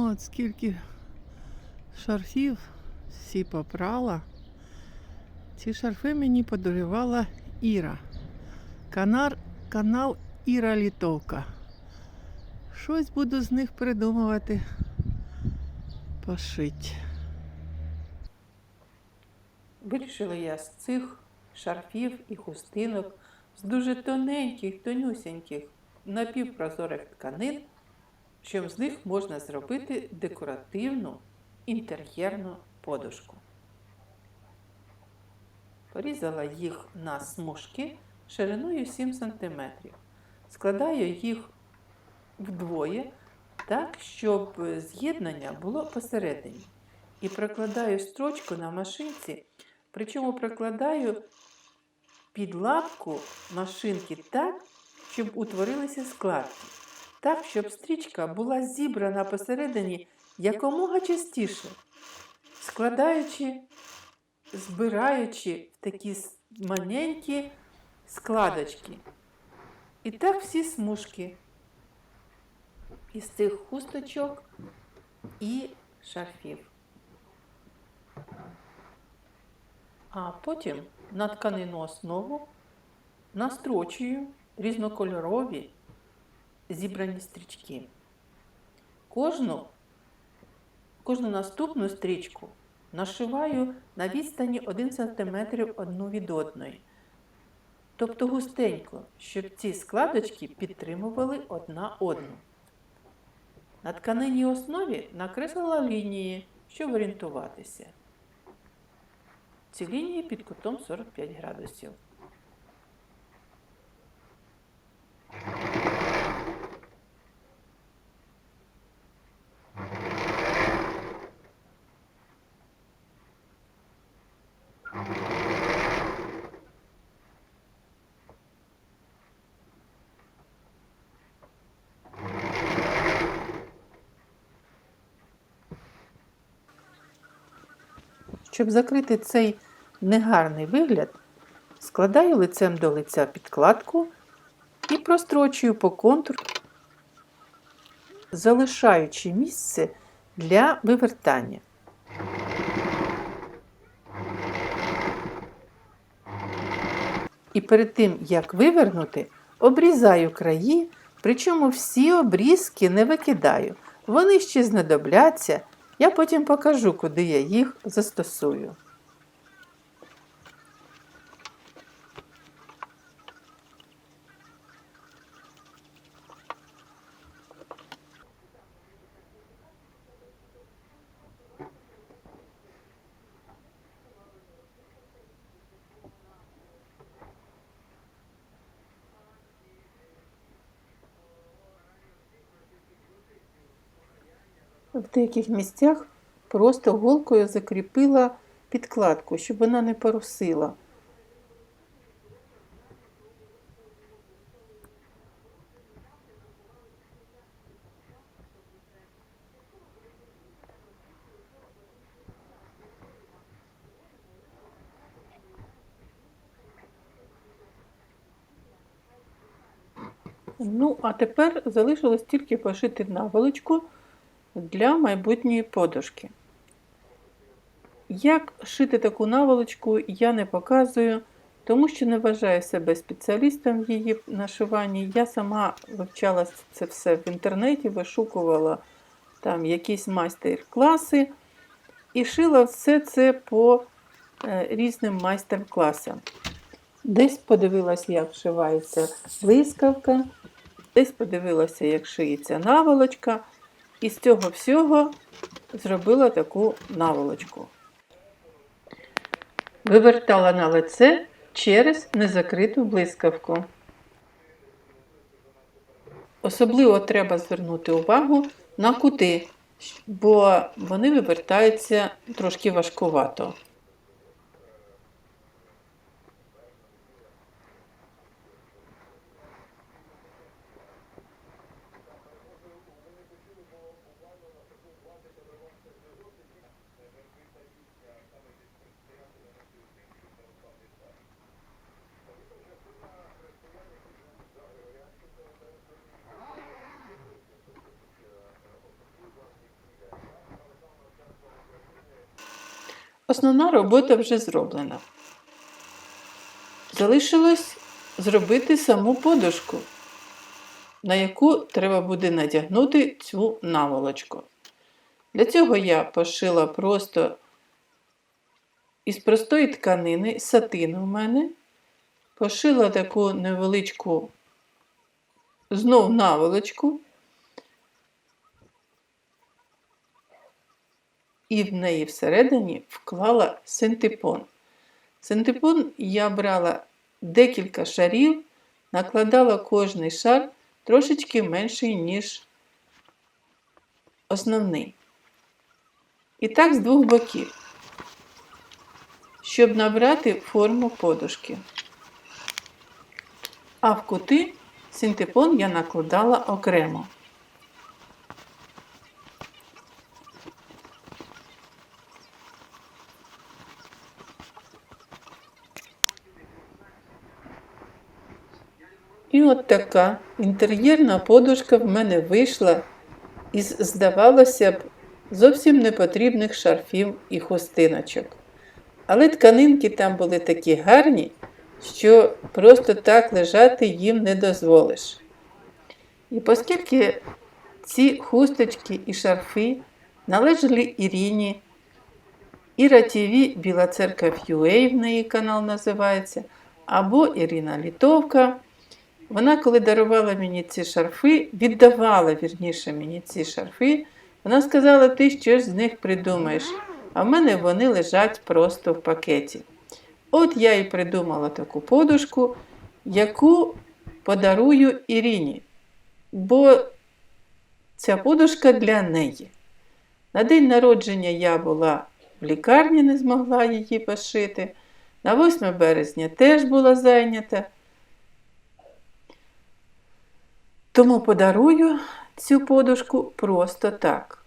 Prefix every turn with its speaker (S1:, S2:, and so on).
S1: От скільки шарфів всі попрала. Ці шарфи мені подарувала Іра. Канар, канал Іра Літовка. Щось буду з них придумувати. Пошить.
S2: Вирішила я з цих шарфів і хустинок, з дуже тоненьких, тонюсіньких, напівпрозорих тканин, що з них можна зробити декоративну інтер'єрну подушку. Порізала їх на смужки шириною 7 см. Складаю їх вдвоє, так, щоб з'єднання було посередині. І прокладаю строчку на машинці, причому прокладаю під лапку машинки так, щоб утворилися складки. Так, щоб стрічка була зібрана посередині якомога частіше, складаючи, збираючи в такі маленькі складочки. І так всі смужки із цих хусточок і шарфів. А потім на тканину основу настрочую різнокольорові зібрані стрічки. Кожну, кожну наступну стрічку нашиваю на відстані 1 см одну від одної. Тобто густенько, щоб ці складочки підтримували одна одну. На тканинній основі накреслила лінії, щоб орієнтуватися. Ці лінії під кутом 45 градусів. Щоб закрити цей негарний вигляд, складаю лицем до лиця підкладку і прострочую по контуру, залишаючи місце для вивертання. І перед тим, як вивернути, обрізаю краї, причому всі обрізки не викидаю. Вони ще знадобляться, я потім покажу, куди я їх застосую. В деяких місцях просто голкою закріпила підкладку, щоб вона не порусила. Ну, а тепер залишилось тільки пошити наволочку для майбутньої подушки. Як шити таку наволочку, я не показую, тому що не вважаю себе спеціалістом в її нашиванні. Я сама вивчала це все в інтернеті, вишукувала там якісь майстер-класи і шила все це по е, різним майстер-класам. Десь подивилася, як вшивається блискавка, десь подивилася, як шиється наволочка. І з цього всього зробила таку наволочку. Вивертала на лице через незакриту блискавку. Особливо треба звернути увагу на кути, бо вони вивертаються трошки важкувато. Основна робота вже зроблена. Залишилось зробити саму подушку, на яку треба буде надягнути цю наволочку. Для цього я пошила просто із простої тканини сатину в мене, пошила таку невеличку знов наволочку. І в неї всередині вклала синтепон. Синтепон я брала декілька шарів, накладала кожний шар трошечки менший, ніж основний. І так з двох боків, щоб набрати форму подушки. А в кути синтепон я накладала окремо. І от така інтер'єрна подушка в мене вийшла із, здавалося б, зовсім непотрібних шарфів і хустиночок. Але тканинки там були такі гарні, що просто так лежати їм не дозволиш. І оскільки ці хусточки і шарфи належали Іріні, Іра ТВ Біла Церква UA, в неї канал називається, або Ірина Літовка. Вона, коли дарувала мені ці шарфи, віддавала вірніше мені ці шарфи, вона сказала, ти щось з них придумаєш, а в мене вони лежать просто в пакеті. От я і придумала таку подушку, яку подарую Іріні, бо ця подушка для неї. На день народження я була в лікарні, не змогла її пошити. На 8 березня теж була зайнята. Тому подарую цю подушку просто так.